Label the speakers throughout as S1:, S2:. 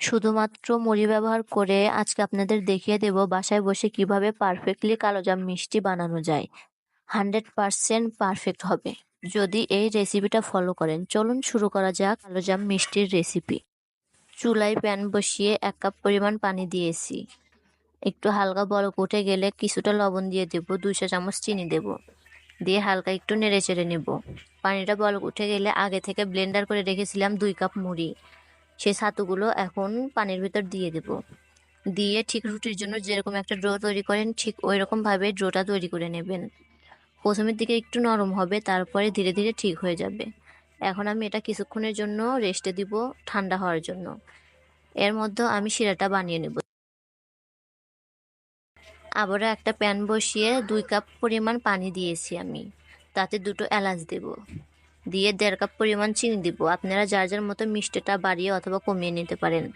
S1: শুধুমাত্র মুড়ি ব্যবহার করে আজকে আপনাদের দেখিয়ে দেব বাসায় বসে কীভাবে পারফেক্টলি কালোজাম মিষ্টি বানানো যায়। হান্ড্রেড পারসেন্ট পারফেক্ট হবে। যদি এই রেসিপিটা ফলো করেন, চলুন শুরু করা যাক কালোজাম মিষ্টির রেসিপি চুলায় প্যান বসিয়ে এক কাপ পরিমাণ পানি দিয়েছি। একটু হালকা বরফ উঠে গেলে কিছুটা লবণ দিয়ে দেবো দুশো চামচ চিনি দেব। দিয়ে হালকা একটু নেড়ে চেড়ে নেব। পানিটা বরফ উঠে গেলে আগে থেকে ব্লেন্ডার করে রেখেছিলাম দুই কাপ মুড়ি। সেই ছাতুগুলো এখন পানির ভিতর দিয়ে দেব। দিয়ে ঠিক রুটির জন্য যেরকম একটা ড্রো তৈরি করেন, ঠিক ওই রকমভাবে ড্রোটা তৈরি করে নেবেন। প্রথমের দিকে একটু নরম হবে, তারপরে ধীরে ধীরে ঠিক হয়ে যাবে। এখন আমি এটা কিছুক্ষণের জন্য রেস্টে দিব ঠান্ডা হওয়ার জন্য। এর মধ্যে আমি শিরাটা বানিয়ে নেব। আবারও একটা প্যান বসিয়ে দুই কাপ পরিমাণ পানি দিয়েছি আমি। তাতে দুটো এলাচ দেব। দিয়ে দেড় কাপ পরিমাণ চিনি দিব। আপনারা যার যার মতো মিষ্টিটা বাড়িয়ে অথবা কমিয়ে নিতে পারেন।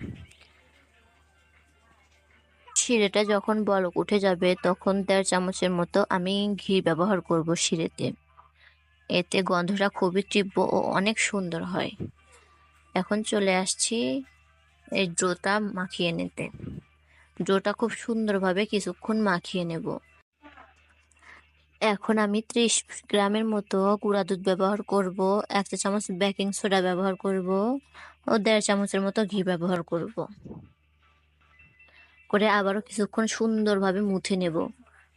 S1: শিরেটা যখন বলক উঠে যাবে, তখন দেড় চামচের মতো আমি ঘি ব্যবহার করব শিরেতে। এতে গন্ধটা খুবই তীব্র ও অনেক সুন্দর হয়। এখন চলে আসছি এই ড্রোটা মাখিয়ে নিতে। ড্রোটা খুব সুন্দরভাবে কিছুক্ষণ মাখিয়ে নেব। এখন আমি ত্রিশ গ্রামের মতো গুঁড়া দুধ ব্যবহার করব এক চা চামচ বেকিং সোডা ব্যবহার করব ও দেড় চামচের মতো ঘি ব্যবহার করব। করে আবারও কিছুক্ষণ সুন্দরভাবে মুথে নেব।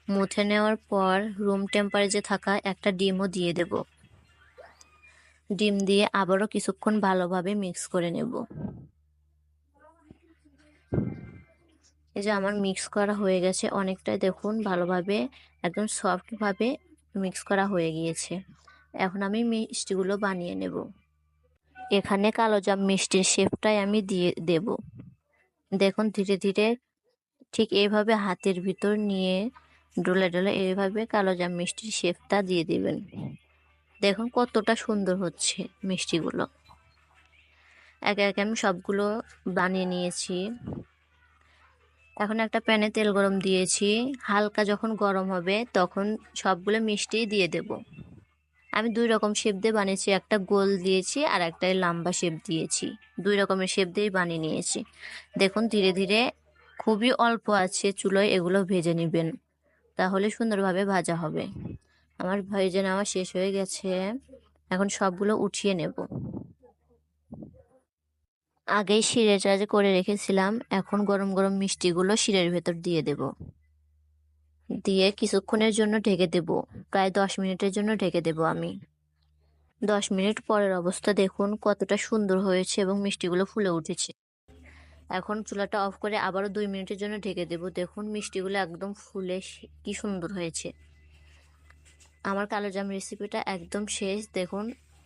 S1: মুথে নেওয়ার পর রুম টেম্পারেচারে থাকা একটা ডিমও দিয়ে দেব। ডিম দিয়ে আবারও কিছুক্ষণ ভালোভাবে মিক্স করে নেব। এই যে আমার মিক্স করা হয়ে গেছে অনেকটাই দেখুন ভালোভাবে, একদম সফটভাবে মিক্স করা হয়ে গিয়েছে। এখন আমি মিষ্টিগুলো বানিয়ে নেব। এখানে কালো জাম মিষ্টির শেপটাই আমি দিয়ে দেব। দেখুন ধীরে ধীরে ঠিক এইভাবে হাতের ভিতর নিয়ে ডোলে ডোলে এইভাবে কালো জাম মিষ্টির শেপটা দিয়ে দেবেন। দেখুন কতটা সুন্দর হচ্ছে মিষ্টিগুলো। একে একে আমি সবগুলো বানিয়ে নিয়েছি। এখন একটা প্যানে তেল গরম দিয়েছি। হালকা যখন গরম হবে, তখন সবগুলো মিষ্টি দিয়ে দেব। আমি দুই রকম শেপ দিয়ে বানিয়েছি। একটা গোল দিয়েছি আর একটা লম্বা শেপ দিয়েছি। দুই রকমের শেপ দিয়েই বানিয়ে নিয়েছি। দেখুন, ধীরে ধীরে খুবই অল্প আছে চুলোয়, এগুলো ভেজে নেবেন। তাহলে সুন্দরভাবে ভাজা হবে। আমার ভেজে নেওয়া শেষ হয়ে গেছে। এখন সবগুলো উঠিয়ে নেব। আগেই শিরেটা যে করে রেখেছিলাম, এখন গরম গরম মিষ্টিগুলো শিরের ভেতর দিয়ে দেব। দিয়ে কিছুক্ষণের জন্য ঢেকে দেব, প্রায় দশ মিনিটের জন্য ঢেকে দেব আমি। দশ মিনিট পরের অবস্থা দেখুন, কতটা সুন্দর হয়েছে এবং মিষ্টিগুলো ফুলে উঠেছে। এখন চুলাটা অফ করে আবারও দুই মিনিটের জন্য ঢেকে দেব। দেখুন, মিষ্টিগুলো একদম ফুলে কি সুন্দর হয়েছে। আমার কালো জাম রেসিপিটা একদম শেষ। দেখুন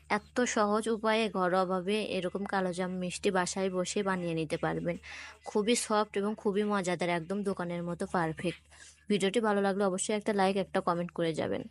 S1: এত সহজ উপায়ে ঘরোয়াভাবে এরকম কালোজাম মিষ্টি বাসায় বসে বানিয়ে নিতে পারবেন। খুবই সফট এবং খুবই মজাদার, একদম দোকানের মতো পারফেক্ট। ভিডিওটি ভালো লাগলে অবশ্যই একটা লাইক, একটা কমেন্ট করে যাবেন।